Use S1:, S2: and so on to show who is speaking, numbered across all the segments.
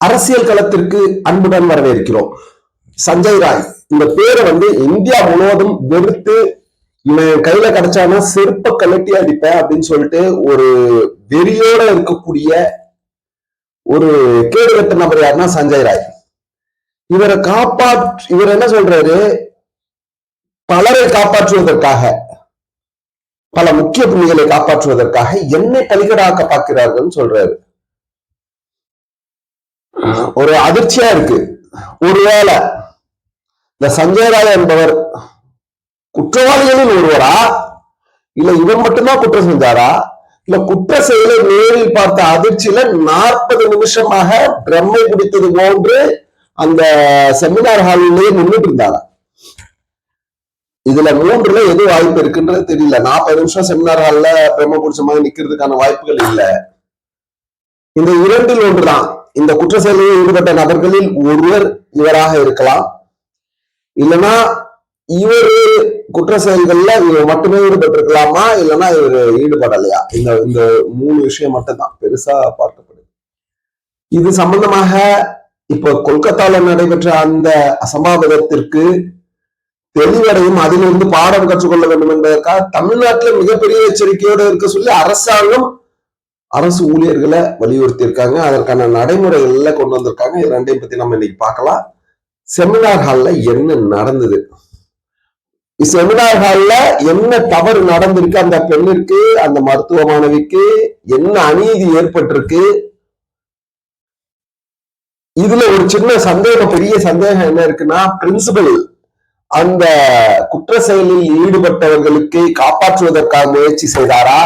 S1: அரசியல் களத்திற்கு அன்புடன் வரவேற்கிறோம். சஞ்சய் ராய் இந்த பேரை வந்து இந்தியா முழுவதும் வெறுத்து இவன் கையில கிடைச்சானா செருப்ப கலட்டி அடிப்பேன் அப்படின்னு சொல்லிட்டு ஒரு வெறியோட இருக்கக்கூடிய ஒரு கேடுகட்ட நபர் யாருன்னா சஞ்சய் ராய். இவரை காப்பாற்று இவர் என்ன சொல்றாரு? பலரை காப்பாற்றுவதற்காக பல முக்கிய புள்ளிகளை காப்பாற்றுவதற்காக என்னை பலிகடாக்க பார்க்கிறார்கள் சொல்றாரு. ஒரு அதிர்ச்சியா இருக்கு. ஒருவேளை இந்த சஞ்சயராய் என்பவர் குற்றவாளிகளில் ஒருவரா? இல்ல இவர் மட்டும்தான் குற்றம் செஞ்சாரா? இல்ல குற்ற செயலை நேரில் பார்த்த அதிர்ச்சியில நாற்பது நிமிஷமாக பிரம்மை பிடித்தது போன்று அந்த செமினார் ஹாலிலேயே நின்றுட்டு இருந்தாரா? இதுல மூன்றுல எது வாய்ப்பு இருக்குன்றது தெரியல. நாற்பது நிமிஷம் செமினார் ஹால்ல பிரம்ம பிடிச்ச மாதிரி நிக்கிறதுக்கான வாய்ப்புகள் இல்ல. இந்த இரண்டில் ஒன்றுதான். இந்த குற்ற செயலில் ஈடுபட்ட நபர்களில் ஒருவர் இவராக இருக்கலாம். இல்லைன்னா இவர் குற்ற செயல்கள்ல இவர் மட்டுமே ஈடுபட்டிருக்கலாமா? இல்லைன்னா இவர் ஈடுபடலையா? இந்த இந்த மூணு விஷயம் மட்டும்தான். பெருசா பார்க்கப்படுது இது சம்பந்தமாக இப்ப கொல்கத்தால நடைபெற்ற அந்த அசம்பாவிதத்திற்கு தெளிவடையும் அதிலிருந்து பாடம் கற்றுக்கொள்ள வேண்டும் என்பதற்காக தமிழ்நாட்டுல மிகப்பெரிய எச்சரிக்கையோடு இருக்க சொல்லி அரசாங்கம் அரசு ஊழியர்களை வலியுறுத்தி இருக்காங்க அதற்கான நடைமுறைகள்ல கொண்டு வந்திருக்காங்க. இது ரெண்டையும் பத்தி நம்ம இன்னைக்கு பார்க்கலாம். செமினார் ஹால்ல என்ன நடந்தது? செமினார் ஹால்ல என்ன தவறு நடந்திருக்கு? அந்த பெண்ணிற்கு அந்த மருத்துவ மாணவிக்கு என்ன அநீதி ஏற்பட்டிருக்கு? இதுல ஒரு சின்ன சந்தேகம் பெரிய சந்தேகம் என்ன இருக்குன்னா பிரின்சிபல் அந்த குற்ற செயலில் ஈடுபட்டவர்களுக்கு காப்பாற்றுவதற்காக முயற்சி செய்தாரா?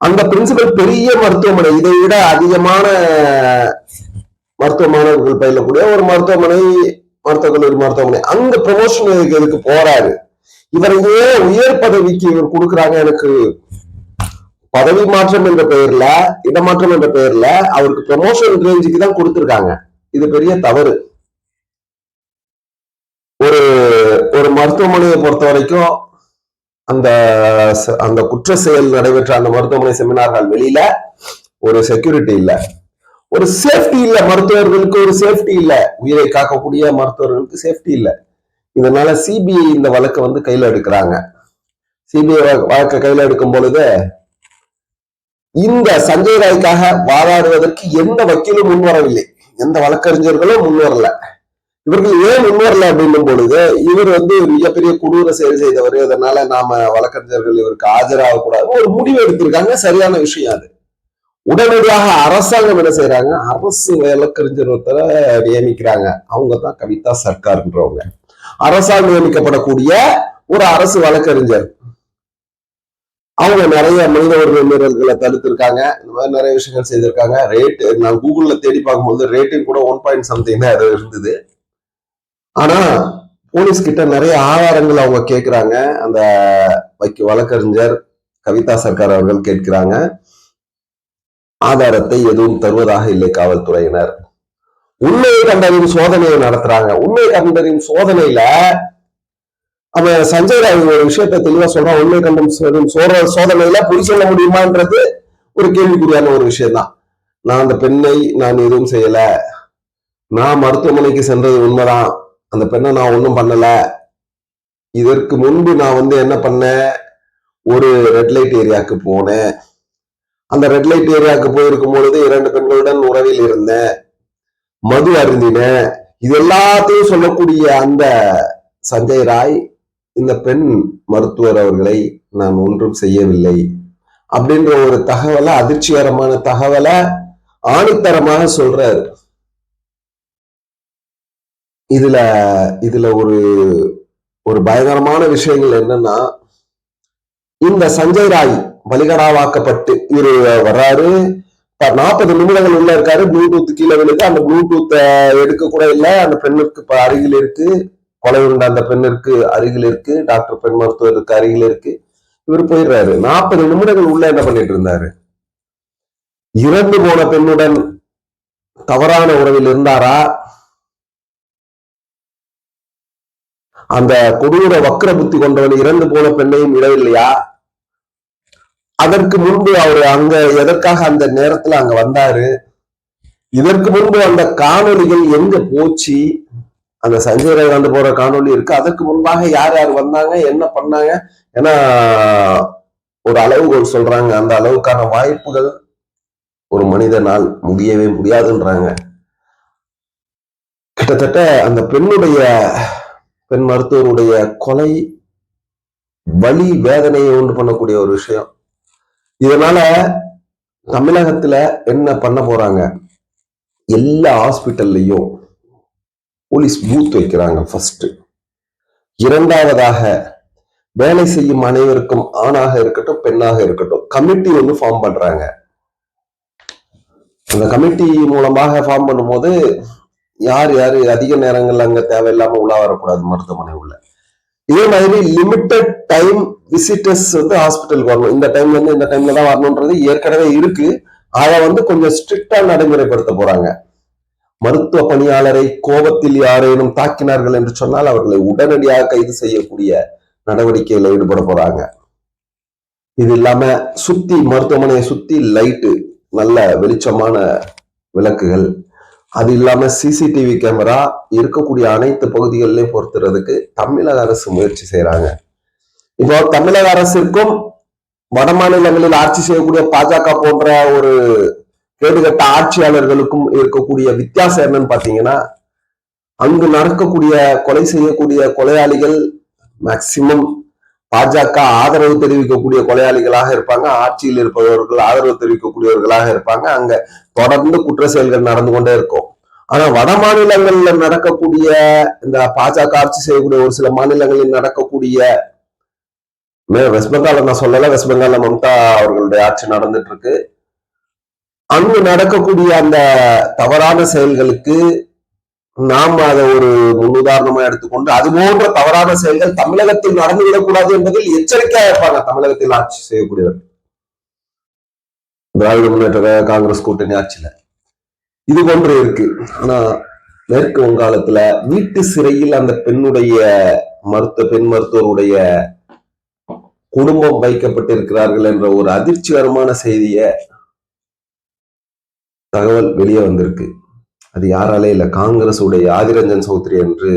S1: அந்த பிரின்சிபல் பெரிய மருத்துவமனை இதை விட அதிகமான மருத்துவ மாணவர்கள் பயிலக்கூடிய ஒரு மருத்துவமனை மருத்துவக் கல்லூரி மருத்துவமனை. அங்க ப்ரமோஷன் இதுக்கு போறாரு? இவர் ஏன் உயர் பதவிக்கு இவர் கொடுக்குறாங்க எனக்கு பதவி மாற்றம் என்ற பெயர்ல இடமாற்றம் என்ற பெயர்ல அவருக்கு ப்ரமோஷன் ரேஞ்சுக்கு தான் கொடுத்துருக்காங்க. இது பெரிய தவறு. ஒரு ஒரு மருத்துவமனையை பொறுத்த வரைக்கும் அந்த அந்த குற்ற செயல் நடைபெற்ற அந்த மருத்துவமனை செமினார்கள் வெளியில ஒரு செக்யூரிட்டி இல்ல. ஒரு சேஃப்டி இல்ல மருத்துவர்களுக்கு ஒரு சேஃப்டி இல்ல. உயிரை காக்கக்கூடிய மருத்துவர்களுக்கு சேஃப்டி இல்ல. இதனால சிபிஐ இந்த வழக்கை வந்து கையில எடுக்கிறாங்க. சிபிஐ வழக்கை கையில எடுக்கும் பொழுது இந்த சஞ்சய் ராய்க்காக வாதாடுவதற்கு எந்த வக்கீலும் முன்வரவில்லை. எந்த வழக்கறிஞர்களும் முன்வரல. இவர்கள் ஏன் முன்வரல அப்படின்னும் பொழுது இவர் வந்து மிகப்பெரிய கொடூர செயல் செய்தவர். அதனால நாம வழக்கறிஞர்கள் இவருக்கு ஆஜராக கூடாது ஒரு முடிவு எடுத்திருக்காங்க. சரியான விஷயம் அது. உடனடியாக அரசாங்கம் என்ன செய்யறாங்க அரசு வழக்கறிஞர் ஒருத்தரை நியமிக்கிறாங்க. அவங்க தான் கவிதா சர்க்கார்ன்றவங்க. அரசால் நியமிக்கப்படக்கூடிய ஒரு அரசு வழக்கறிஞர். அவங்க நிறைய மனித உரிமை மீறல்களை தடுத்திருக்காங்க. இந்த மாதிரி நிறைய விஷயங்கள் செய்திருக்காங்க. ரேட் நான் கூகுள்ல தேடி பார்க்கும்போது ரேட்டிங் கூட ஒன் பாயிண்ட் சம்திங் தான் அது இருந்தது. ஆனா போலீஸ் கிட்ட நிறைய ஆதாரங்கள் அவங்க கேட்கிறாங்க அந்த வைக்க வழக்கறிஞர் கவிதா சர்க்கார் அவர்கள் கேட்கிறாங்க. ஆதாரத்தை எதுவும் தருவதாக இல்லை காவல்துறையினர். உண்மையை கண்டறியும் சோதனையை நடத்துறாங்க. உண்மை கண்டறியும் சோதனையில அவன் சஞ்சய் ராவ் ஒரு விஷயத்த தெளிவா சொல்றான். உண்மை கண்டும் சோற சோதனையில பொய் சொல்ல முடியுமான்றது ஒரு கேள்விக்குறியான ஒரு விஷயம்தான். நான் அந்த பெண்ணை நான் எதுவும் செய்யல. நான் மருத்துவமனைக்கு சென்றது உண்மைதான். அந்த பெண்ணை நான் ஒன்றும் பண்ணலை. இதற்கு முன்பு நான் வந்து என்ன பண்ணேன்? ஒரு ரெட் லைட் ஏரியாவுக்கு போனேன். அந்த ரெட் லைட் ஏரியாவுக்கு போயிருக்கும் பொழுது இரண்டு பெண்களுடன் உறவில் இருந்தேன். மது அருந்தினேன். இது எல்லாத்தையும் சொல்லக்கூடிய அந்த சஞ்சய் ராய் இந்த பெண் மருத்துவர் அவர்களை நான் ஒன்றும் செய்யவில்லை. அப்படின்ற ஒரு தகவலை அதிர்ச்சிகரமான தகவலை ஆணித்தரமாக சொல்றாரு. இதுல இதுல ஒரு ஒரு பயங்கரமான விஷயங்கள் என்னன்னா இந்த சஞ்சய் ராய் பலிகடாவாக்கப்பட்டு இவரு வர்றாரு. நாற்பது நிமிடங்கள் உள்ள இருக்காரு. ப்ளூடூத் கீழே விழுது அந்த ப்ளூடூத்தை எடுக்க கூட இல்லை. அந்த பெண்ணுக்கு இப்ப அருகில் இருக்கு. கொலை உண்ட அந்த பெண்ணிற்கு அருகில் இருக்கு. டாக்டர் பெண் மருத்துவருக்கு அருகில் இருக்கு. இவர் போயிடுறாரு. நாற்பது நிமிடங்கள் உள்ள என்ன பண்ணிட்டு இருந்தாரு? இறந்து போன பெண்ணுடன் தவறான உறவில் இருந்தாரா? அந்த கொடூர வக்ர புத்தி கொண்டவன் இறந்து போன பெண்ணையும் இடவில்லையா அதற்கு முன்பு அவர் அங்க எதற்காக அந்த நேரத்துல அங்க வந்தாரு? இதற்கு முன்பு அந்த காணொலிகள் எங்க போச்சு? அந்த சஞ்சய் ரவிகாந்த் போற காணொலி இருக்கு. அதற்கு முன்பாக யார் யார் வந்தாங்க? என்ன பண்ணாங்க? ஏன்னா ஒரு அளவுகோல் சொல்றாங்க. அந்த அளவுக்கான வாய்ப்புகள் ஒரு மனிதனால் முடியவே முடியாதுன்றாங்க. கிட்டத்தட்ட அந்த பெண்ணுடைய பெண் மருத்துவருடைய கொலை வலி வேதனையை உண்டு பண்ணக்கூடிய ஒரு விஷயம். இதனால தமிழகத்துல என்ன பண்ண போறாங்க? எல்லா ஹாஸ்பிட்டல்லையும் போலீஸ் பூத் வைக்கிறாங்க ஃபர்ஸ்ட் இரண்டாவதாக வேலை செய்யும் அனைவருக்கும் ஆணாக இருக்கட்டும் பெண்ணாக இருக்கட்டும் கமிட்டி வந்து ஃபார்ம் பண்றாங்க. அந்த கமிட்டி மூலமாக ஃபார்ம் பண்ணும்போது யார் யாரு அதிக நேரங்கள் அங்க தேவையில்லாம உலா வரக்கூடாது மருத்துவமனை உள்ள. இதே மாதிரி லிமிட்டட் டைம் விசிட்டர்ஸ் வந்து ஹாஸ்பிட்டலுக்கு வரணும். இந்த டைம்ல இருந்து இந்த டைம்ல தான் வரணும்ன்றது ஏற்கனவே இருக்கு. அதை வந்து கொஞ்சம் ஸ்ட்ரிக்டா நடைமுறைப்படுத்த போறாங்க. மருத்துவ பணியாளரை கோபத்தில் யாரேனும் தாக்கினார்கள் என்று சொன்னால் அவர்களை உடனடியாக கைது செய்யக்கூடிய நடவடிக்கையில ஈடுபட போறாங்க. இது இல்லாம சுத்தி மருத்துவமனையை சுத்தி லைட்டு நல்ல வெளிச்சமான விளக்குகள் அது இல்லாம சிசிடிவி கேமரா இருக்கக்கூடிய அனைத்து பகுதிகளிலையும் பொறுத்துறதுக்கு தமிழக அரசு முயற்சி செய்யறாங்க இப்போ தமிழக அரசிற்கும் வட மாநிலங்களில் ஆட்சி செய்யக்கூடிய பாஜக போன்ற ஒரு கேடுகட்ட ஆட்சியாளர்களுக்கும் இருக்கக்கூடிய வித்தியாசம் என்னன்னு பாத்தீங்கன்னா அங்கு நடக்கக்கூடிய கொலை செய்யக்கூடிய கொலையாளிகள் மேக்சிமம் பாஜக ஆதரவு தெரிவிக்கக்கூடிய கொலையாளிகளாக இருப்பாங்க. ஆட்சியில் இருப்பவர்கள் ஆதரவு தெரிவிக்கக்கூடியவர்களாக இருப்பாங்க. அங்க தொடர்ந்து குற்ற செயல்கள் நடந்து கொண்டே இருக்கும். ஆனா வட மாநிலங்கள்ல நடக்கக்கூடிய இந்த பாஜக ஆட்சி செய்யக்கூடிய ஒரு சில மாநிலங்களில் நடக்கக்கூடிய வெஸ்ட் பெங்கால நான் சொல்லல. வெஸ்ட் பெங்கால மம்தா அவர்களுடைய ஆட்சி நடந்துட்டு இருக்கு. அங்கு நடக்கக்கூடிய அந்த தவறான செயல்களுக்கு நாம் அதை ஒரு முன்னுதாரணமா எடுத்துக்கொண்டு அது போன்ற தவறான செயல்கள் தமிழகத்தில் நடந்துவிடக்கூடாது என்பதில் எச்சரிக்கையா இருப்பாங்க தமிழகத்தில் ஆட்சி செய்யக்கூடியவர்கள் திராவிட முன்னேற்ற காங்கிரஸ் கூட்டணி ஆட்சியில. இது போன்று இருக்கு. ஆனா மேற்கு வங்காளத்துல வீட்டு சிறையில் அந்த பெண்ணுடைய மருத்துவ பெண் மருத்துவருடைய குடும்பம் வைக்கப்பட்டிருக்கிறார்கள் என்ற ஒரு அதிர்ச்சிகரமான செய்திய தகவல் வெளியே வந்திருக்கு. அது யாராலே இல்லை. காங்கிரஸ் உடைய ஆதிரஞ்சன் சௌத்ரி என்று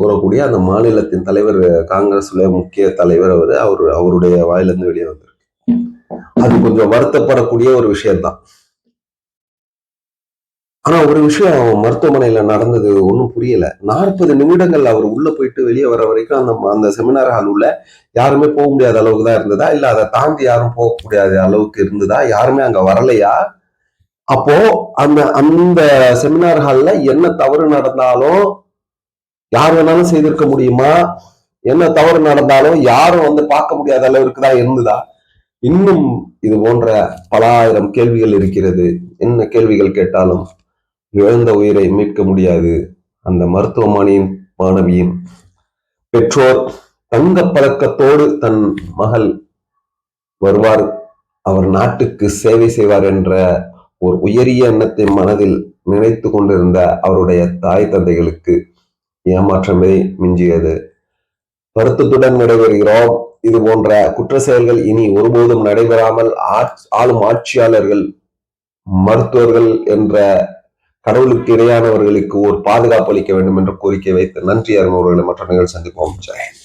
S1: கூறக்கூடிய அந்த மாநிலத்தின் தலைவர் காங்கிரஸ் முக்கிய தலைவர் அவர். அவர் அவருடைய வாயிலிருந்து வெளியே வந்திருக்கு. அது கொஞ்சம் வருத்தப்படக்கூடிய ஒரு விஷயம்தான். ஆனா ஒரு விஷயம் மருத்துவமனையில நடந்தது ஒன்றும் புரியல. நாற்பது நிமிடங்கள் அவர் உள்ள போயிட்டு வெளியே வர வரைக்கும் அந்த அந்த செமினார் ஹால் உள்ள யாருமே போக முடியாத அளவுக்கு தான் இருந்ததா? இல்ல அதை தாண்டி யாரும் போக முடியாத அளவுக்கு இருந்ததா? யாருமே அங்க வரலையா? அப்போ அந்த அந்த செமினார் ஹால்ல என்ன தவறு நடந்தாலும் யார் வேணாலும் செய்திருக்க முடியுமா? என்ன தவறு நடந்தாலும் யாரும் வந்து பார்க்க முடியாத அளவிற்கு தான் இருந்ததா? இன்னும் இது போன்ற பல ஆயிரம் கேள்விகள் இருக்கிறது. என்ன கேள்விகள் கேட்டாலும் இழந்த உயிரை மீட்க முடியாது. அந்த மருத்துவமனையின் மாணவியின் பெற்றோர் தங்க பழக்கத்தோடு தன் மகள் வருவார். அவர் நாட்டுக்கு சேவை செய்வார் என்ற ஒரு உயரிய எண்ணத்தை மனதில் நினைத்து கொண்டிருந்த அவருடைய தாய் தந்தைகளுக்கு ஏமாற்றமே மிஞ்சியது. வருத்தத்துடன் நடைபெறுகிறோம் இது போன்ற குற்ற செயல்கள் இனி ஒருபோதும் நடைபெறாமல் ஆளும் ஆட்சியாளர்கள் மருத்துவர்கள் என்ற கடவுளுக்கு இடையானவர்களுக்கு ஒரு பாதுகாப்பு அளிக்க வேண்டும் என்ற கோரிக்கை வைத்து நன்றி அருணவர்களை மற்ற நிகழ்ச்சி சந்திப்போம். ஜெயன்